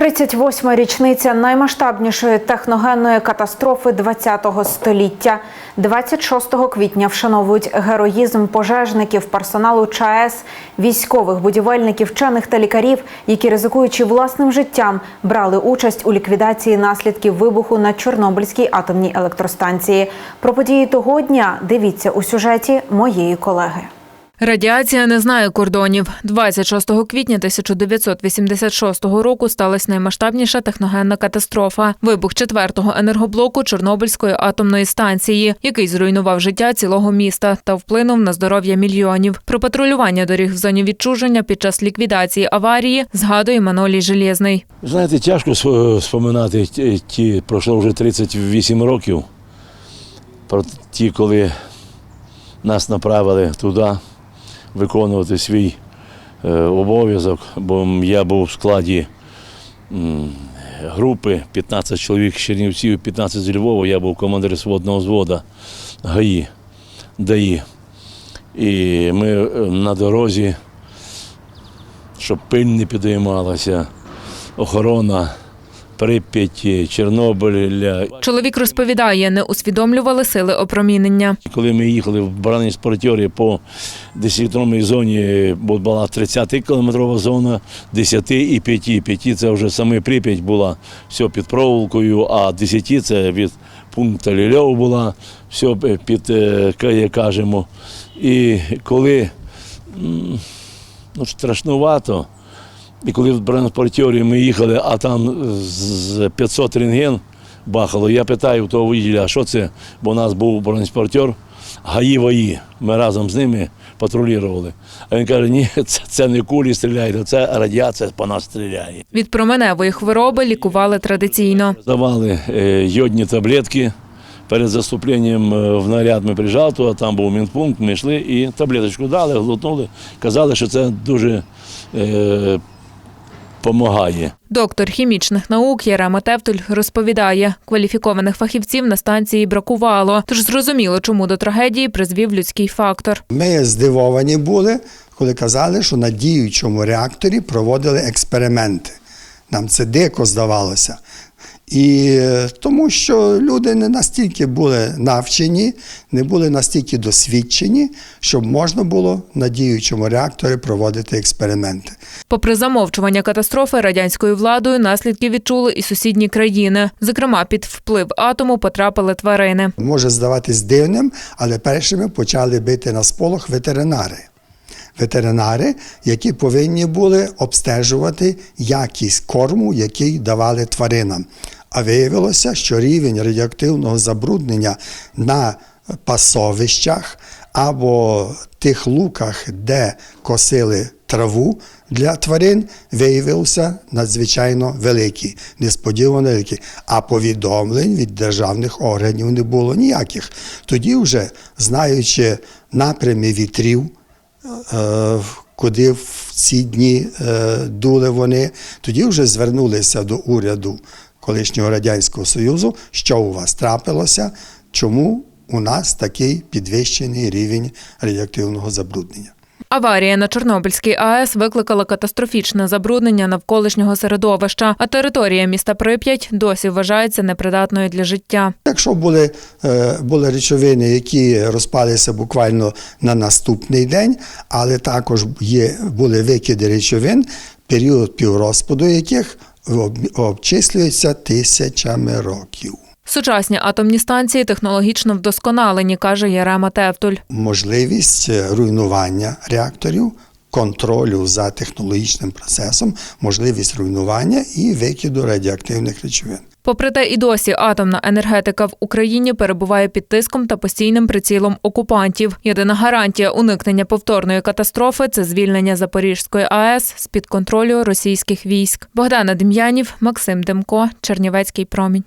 38-ма річниця наймасштабнішої техногенної катастрофи ХХ століття. 26 квітня вшановують героїзм пожежників, персоналу ЧАЕС, військових, будівельників, вчених та лікарів, які ризикуючи власним життям, брали участь у ліквідації наслідків вибуху на Чорнобильській атомній електростанції. Про події того дня дивіться у сюжеті моєї колеги. Радіація не знає кордонів. 26 квітня 1986 року сталася наймасштабніша техногенна катастрофа – вибух четвертого енергоблоку Чорнобильської атомної станції, який зруйнував життя цілого міста та вплинув на здоров'я мільйонів. Про патрулювання доріг в зоні відчуження під час ліквідації аварії згадує Манолій Желєзний. Знаєте, тяжко сп- споминати ті, пройшло вже 38 років. Про ті, коли нас направили туди виконувати свій е, обов'язок, бо я був в складі групи 15 чоловік з Чернівців, 15 з Львова, я був командир сводного взводу ГАІ, ДАІ. І ми е, на дорозі, щоб пиль не підіймалася, охорона Прип'яті, Чорнобиля. Чоловік розповідає, не усвідомлювали сили опромінення. Коли ми їхали в бронетранспортері по 10-кілометровій зоні, бо була 30-кілометрова зона, 10 і 5. 5 це вже саме Прип'ять була, все під проволокою, а 10 це від пункту Лільов була, все під, е, як кажемо. І коли ну, страшнувато, і коли в бронетранспортері ми їхали, а там з 500 рентген бахало, я питаю у того водія, а що це? Бо у нас був бронетранспортер, гаї ваї. Ми разом з ними патрулювали. А він каже, ні, це, це не кулі стріляють, це радіація по нас стріляє. Від променевої хвороби лікували традиційно. Давали е, йодні таблетки. Перед заступленням е, в наряд ми приїжджали, то там був мінпункт, ми йшли і таблеточку дали, глотнули. Казали, що це дуже е, допомагає. Доктор хімічних наук Ярема Тевтуль розповідає, кваліфікованих фахівців на станції бракувало, тож зрозуміло, чому до трагедії призвів людський фактор. Ми здивовані були, коли казали, що на діючому реакторі проводили експерименти. Нам це дико здавалося. І е, тому що люди не настільки були навчені, не були настільки досвідчені, щоб можна було на діючому реакторі проводити експерименти. Попри замовчування катастрофи радянською владою, наслідки відчули і сусідні країни. Зокрема, під вплив атому потрапили тварини. Може здаватись дивним, але першими почали бити на сполох ветеринари. Ветеринари, які повинні були обстежувати якість корму, який давали тваринам. А виявилося, що рівень радіоактивного забруднення на пасовищах або тих луках, де косили траву для тварин, виявився надзвичайно великий, несподівано великий. А повідомлень від державних органів не було ніяких. Тоді, вже знаючи напрями вітрів, е, куди в ці дні е, дули вони, тоді вже звернулися до уряду колишнього Радянського Союзу, що у вас трапилося, чому у нас такий підвищений рівень радіоактивного забруднення. Аварія на Чорнобильській АЕС викликала катастрофічне забруднення навколишнього середовища, а територія міста Прип'ять досі вважається непридатною для життя. Якщо були, е, були речовини, які розпалися буквально на наступний день, але також є, були викиди речовин, період піврозпаду яких обчислюється тисячами років. Сучасні атомні станції технологічно вдосконалені, каже Ярема Тевтуль. Можливість е, руйнування реакторів, контролю за технологічним процесом, можливість руйнування і викиду радіоактивних речовин. Попри те, і досі атомна енергетика в Україні перебуває під тиском та постійним прицілом окупантів. Єдина гарантія уникнення повторної катастрофи це звільнення Запорізької АЕС з під контролю російських військ. Богдана Дем'янів, Максим Демко, Чернівецький промінь.